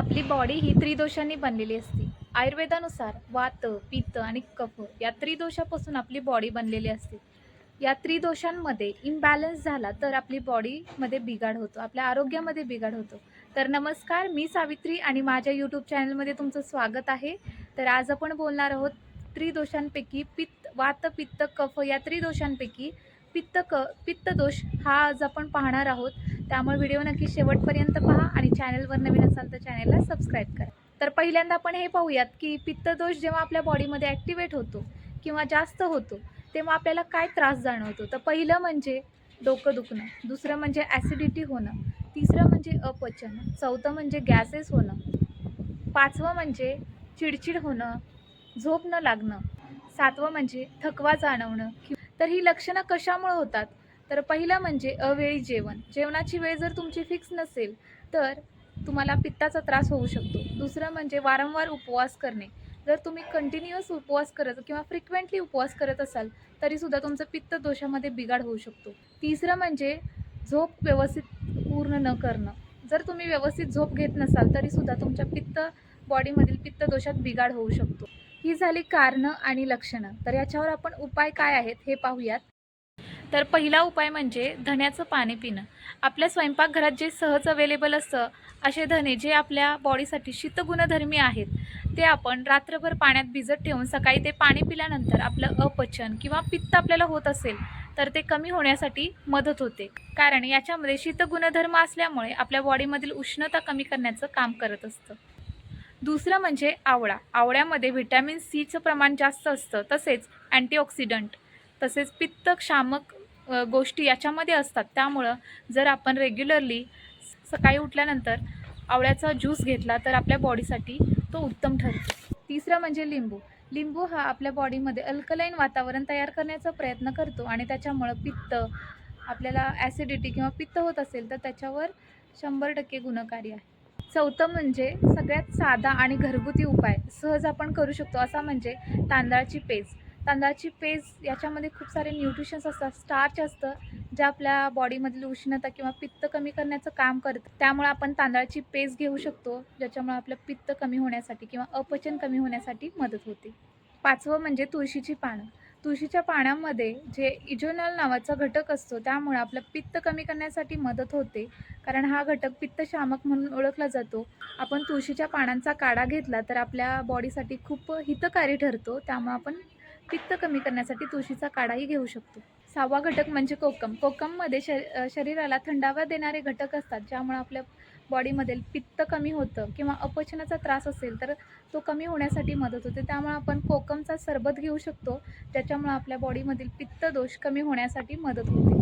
आपली बॉडी ही त्रिदोषांनी बनलेली असते. आयुर्वेदानुसार वात पित्त आणि कफ या त्रिदोषापासून आपली बॉडी बनलेली असते. या त्रिदोषांमध्ये इम्बॅलन्स झाला तर आपली बॉडीमध्ये बिघाड होतो. आपल्या आरोग्यामध्ये बिघाड होतो. तर नमस्कार मी सावित्री आणि माझ्या यूट्यूब चॅनलमध्ये तुमचं स्वागत आहे. तर आज आपण बोलणार आहोत त्रिदोषांपैकी पित्त वात पित्त कफ या त्रिदोषांपैकी पित्त क पित्तदोष हा आज आपण पाहणार आहोत. त्यामुळे व्हिडिओ नक्की शेवटपर्यंत पहा आणि चॅनलवर नवीन असाल तर चॅनलला सबस्क्राईब करा. तर पहिल्यांदा आपण हे पाहूयात की पित्तदोष जेव्हा आपल्या बॉडीमध्ये ॲक्टिवेट होतो किंवा जास्त होतो तेव्हा आपल्याला काय त्रास जाणवतो? तर पहिलं म्हणजे डोकं दुखणं दुसरं म्हणजे ॲसिडिटी होणं तिसरं म्हणजे अपचन चौथं म्हणजे गॅसेस होणं पाचवं म्हणजे चिडचिड होणं झोप न लागणं सातवं म्हणजे थकवा जाणवणं तर ही लक्षणं कशामुळे होतात? तर पहिलं म्हणजे अवेळी जेवण. जेवणाची वेळ जर तुमची फिक्स नसेल तर तुम्हाला पित्ताचा त्रास होऊ शकतो. दुसरं म्हणजे वारंवार उपवास करणे. जर तुम्ही कंटिन्युअस उपवास करत किंवा फ्रिक्वेंटली उपवास करत असाल तरीसुद्धा तुमचं पित्त दोषामध्ये बिघाड होऊ शकतो. तिसरं म्हणजे झोप व्यवस्थित पूर्ण न करणं. जर तुम्ही व्यवस्थित झोप घेत नसाल तरीसुद्धा तुमच्या पित्त बॉडीमधील पित्त दोषात बिघाड होऊ शकतो. ही झाली कारणं आणि लक्षणं. तर याच्यावर आपण उपाय काय आहेत हे पाहूयात. तर पहिला उपाय म्हणजे धण्याचं पाणी पिणं. आपल्या स्वयंपाकघरात जे सहज अवेलेबल असतं असे धणे जे आपल्या बॉडीसाठी शीतगुणधर्मी आहेत ते आपण रात्रभर पाण्यात भिजत ठेवून सकाळी ते पाणी पिल्यानंतर आपलं अपचन किंवा पित्त आपल्याला होत असेल तर ते कमी होण्यासाठी मदत होते. कारण याच्यामध्ये शीतगुणधर्म असल्यामुळे आपल्या बॉडीमधील उष्णता कमी करण्याचं काम करत असतं. दुसरं म्हणजे आवळा. आवळ्यामध्ये व्हिटॅमिन सीचं प्रमाण जास्त असतं तसेच अँटीऑक्सिडंट तसेच पित्तक्षामक गोष्टी याच्यामध्ये असतात. त्यामुळं जर आपण रेग्युलरली सकाळी उठल्यानंतर आवळ्याचा ज्यूस घेतला तर आपल्या बॉडीसाठी तो उत्तम ठरतो. तिसरं म्हणजे लिंबू. लिंबू हा आपल्या बॉडीमध्ये अल्कलाईन वातावरण तयार करण्याचा प्रयत्न करतो आणि त्याच्यामुळं पित्त आपल्याला ॲसिडिटी किंवा पित्त होत असेल तर त्याच्यावर शंभर टक्के गुणकारी आहे. चौथं म्हणजे सगळ्यात साधा आणि घरगुती उपाय. सहज आपण करू शकतो. असा म्हणजे तांदळाची पेज तांदळाची पेज याच्यामध्ये खूप सारे न्यूट्रिशन्स असतात स्टार्च असतं जे आपल्या बॉडीमधील उष्णता किंवा पित्त कमी करण्याचं काम करतं. त्यामुळे आपण तांदळाची पेज घेऊ शकतो ज्याच्यामुळे आपलं पित्त कमी होण्यासाठी किंवा अपचन कमी होण्यासाठी मदत होते. पाचवं म्हणजे तुळशीची पानं. तुळशीच्या पाण्यामध्ये जे इजोनल नावाचा घटक असतो त्यामुळे आपलं पित्त कमी करण्यासाठी मदत होते. कारण हा घटक पित्तशामक म्हणून ओळखला जातो. आपण तुळशीच्या पानांचा काढा घेतला तर आपल्या बॉडीसाठी खूप हितकारी ठरतो. त्यामुळे आपण पित्त कमी करण्यासाठी तुळशीचा काढाही घेऊ शकतो. सहावा घटक म्हणजे कोकम. कोकममध्ये शरी शरीराला थंडावा देणारे घटक असतात ज्यामुळे आपल्या बॉडीमधील पित्त कमी होतं किंवा अपचनाचा त्रास असेल तर तो कमी होण्यासाठी मदत होते. त्यामुळे आपण कोकमचा सरबत घेऊ शकतो. त्याच्यामुळे आपल्या बॉडीमधील पित्त दोष कमी होण्यासाठी मदत होते.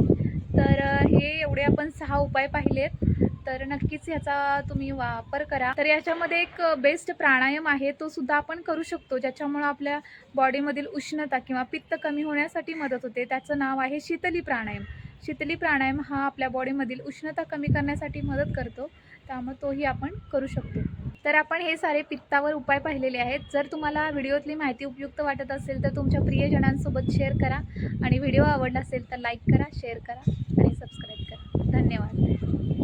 तर हे एवढे आपण सहा उपाय पाहिलेत. तर नक्कीच ह्याचा तुम्ही वापर करा. तर याच्यामध्ये एक बेस्ट प्राणायाम आहे. तो सुद्धा आपण करू शकतो ज्याच्यामुळं आपल्या बॉडीमधील उष्णता किंवा पित्त कमी होण्यासाठी मदत होते. त्याचं नाव आहे शीतली प्राणायाम. शीतली प्राणायाम हा आपल्या बॉडीमधील उष्णता कमी करण्यासाठी मदत करतो. त्यामुळे तोही आपण करू शकतो. तर आपण हे सारे पित्तावर उपाय पाहिलेले आहेत. जर तुम्हाला व्हिडिओतली माहिती उपयुक्त वाटत असेल तर तुमच्या प्रियजनांसोबत शेअर करा आणि व्हिडिओ आवडला असेल तर लाईक करा शेअर करा आणि सबस्क्राईब करा. धन्यवाद.